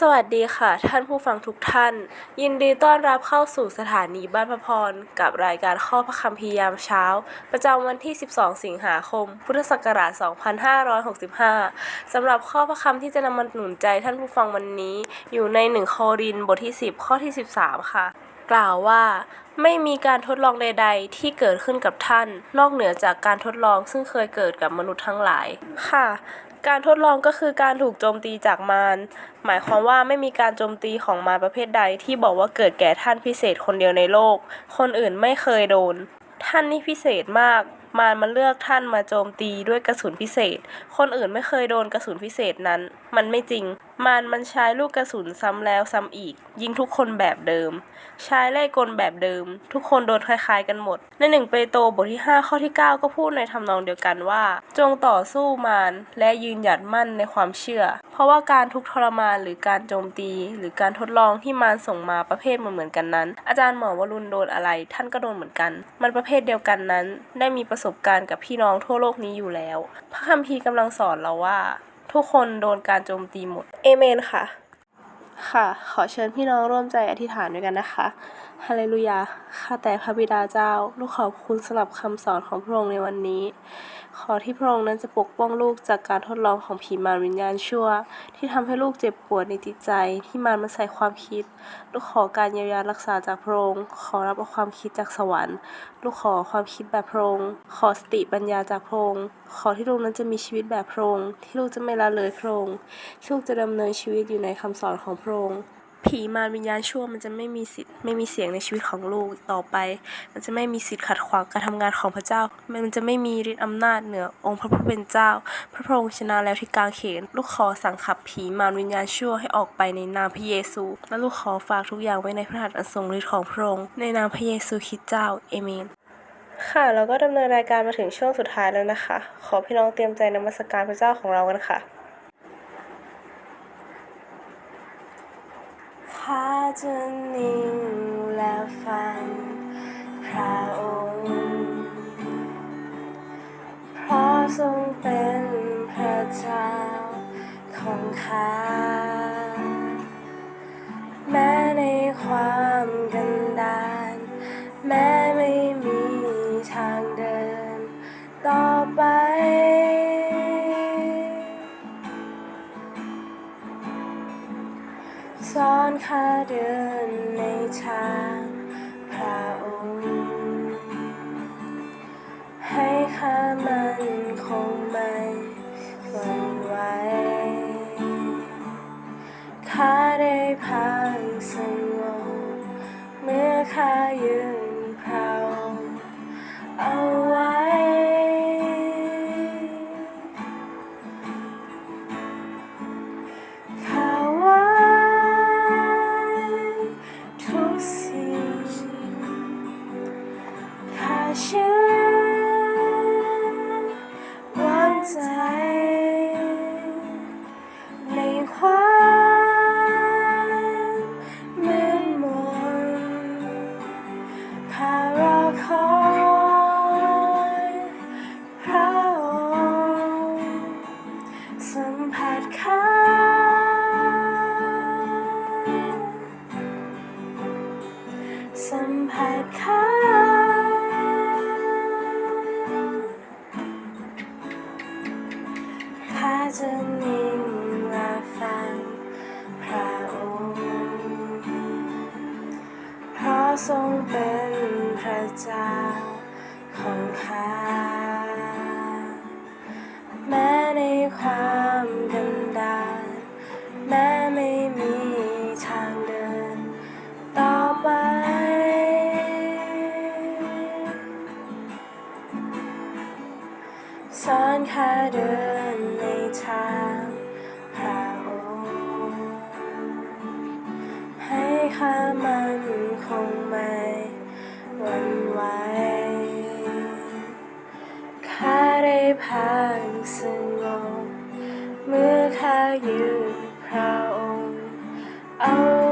สวัสดีค่ะ ท่านผู้ฟังทุกท่าน ยินดีต้อนรับเข้าสู่สถานีบ้านพระพร กับรายการข้อพระคัมภียามเช้า ประจำวันที่ 12 สิงหาคม พุทธศักราช 2565 สำหรับข้อพระคำที่จะนำมาหนุนใจท่านผู้ฟังวันนี้ อยู่ใน 1 โครินบทที่ 10 ข้อที่ 13 ค่ะ กล่าวว่าไม่มีการทดลองใด ๆ ที่เกิดขึ้นกับท่าน นอกเหนือจากการทดลองซึ่งเคยเกิดกับมนุษย์ทั้งหลาย ค่ะ การทดลองก็คือการถูกโจมตีจากมาร หมายความว่าไม่มีการโจมตีของมารประเภทใดที่บอกว่าเกิดแก่ท่านพิเศษคนเดียวในโลก คนอื่นไม่เคยโดน ท่านนี่พิเศษมาก มารมันเลือกท่านมาโจมตีด้วยกระสุนพิเศษ คนอื่นไม่เคยโดนกระสุนพิเศษนั้น มันไม่จริง มารมันใช้ลูกกระสุนซ้ำแล้วซ้ำอีก ยิงทุกคนแบบเดิม ใช้ไล่กลแบบเดิม ทุกคนโดนคล้ายๆกันหมด ในหนึ่งเปโตรบทที่ 5 ข้อที่ 9 ก็พูดในทำนองเดียวกันว่า จงต่อสู้มารและยืนหยัดมั่นในความเชื่อ เพราะว่าการทุกทรมานหรือการโจมตี หรือการทดลองที่มารส่งมาประเภทเหมือนกันนั้น อาจารย์หมอวรุณโดนอะไร ท่านก็โดนเหมือนกัน มันประเภทเดียวกันนั้น ได้มีประสบการณ์กับพี่น้องทั่วโลกนี้อยู่แล้ว พระคัมภีร์กำลังสอนเราว่า ทุกคนโดนการโจมตีหมด เอเมนค่ะ ค่ะ ขอเชิญพี่น้องร่วมใจอธิษฐานด้วยกันนะคะฮาเลลูยา ข้าแต่พระบิดาเจ้า ลูกขอบคุณสำหรับคำสอนของพระองค์ในวันนี้ ขอที่พระองค์นั้นจะปกป้องลูกจากการทดลองของผีมารวิญญาณชั่ว ที่ทำให้ลูกเจ็บปวดในจิตใจ ที่มารมันใส่ความคิด ลูกขอการเยียวยารักษาจากพระองค์ ขอรับเอาความคิดจากสวรรค์ ลูกขอความคิดแบบพระองค์ ขอสติปัญญาจากพระองค์ ขอที่ลูกนั้นจะมีชีวิตแบบพระองค์ ที่ลูกจะไม่ละเลยพระองค์ที่ลูกจะดำเนินชีวิตอยู่ในคำสอนของระองค์ผีมารวิญญาณชั่วมันจะไม่มีสิทธิ์ไม่มีเสียงในชีวิตของลูกต่อไป มันจะไม่มีสิทธิ์ขัดขวางการทำงานของพระเจ้า มันจะไม่มีฤทธิ์อำนาจเหนือองค์พระผู้เป็นเจ้า พระพระองค์ชนะแล้วที่กลางเขน ลูกขอสั่งขับผีมารวิญญาณชั่วให้ออกไปในนามพระเยซู และลูกขอฝากทุกอย่างไว้ในพระหัตถ์อันทรงฤทธิ์ของพระองค์ในนามพระเยซูคริสต์เจ้าเอเมนค่ะเราก็ดำเนินรายการมาถึงช่วงสุดท้ายแล้วนะคะ ขอพี่น้องเตรียมใจนมัสการพระเจ้าของเรากันค่ะาจะนิ่งและฟังพระองค์เพราะทรงเป็นพระเจ้าของข้าแม้ในความกันดารแม้ไม่มีทางเดินต่อไป สอนข้าเดินในทางพระองค์ ให้ข้ามันคงไม่หวั่นไหวข้าได้พักสงบเมื่อข้ายืน ข้ ทรงเป็นพระเจ้าของข้า แม้ในความกันดารแม้ไม่มีทางเดิน ต่อไป สอนข้าเดิน พักสงบเมื่อข้ายืนพระองค์เอา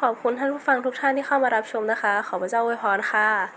ขอบคุณท่านผู้ฟังทุกท่านที่เข้ามารับชมนะคะ ขอพระเจ้าอวยพรค่ะ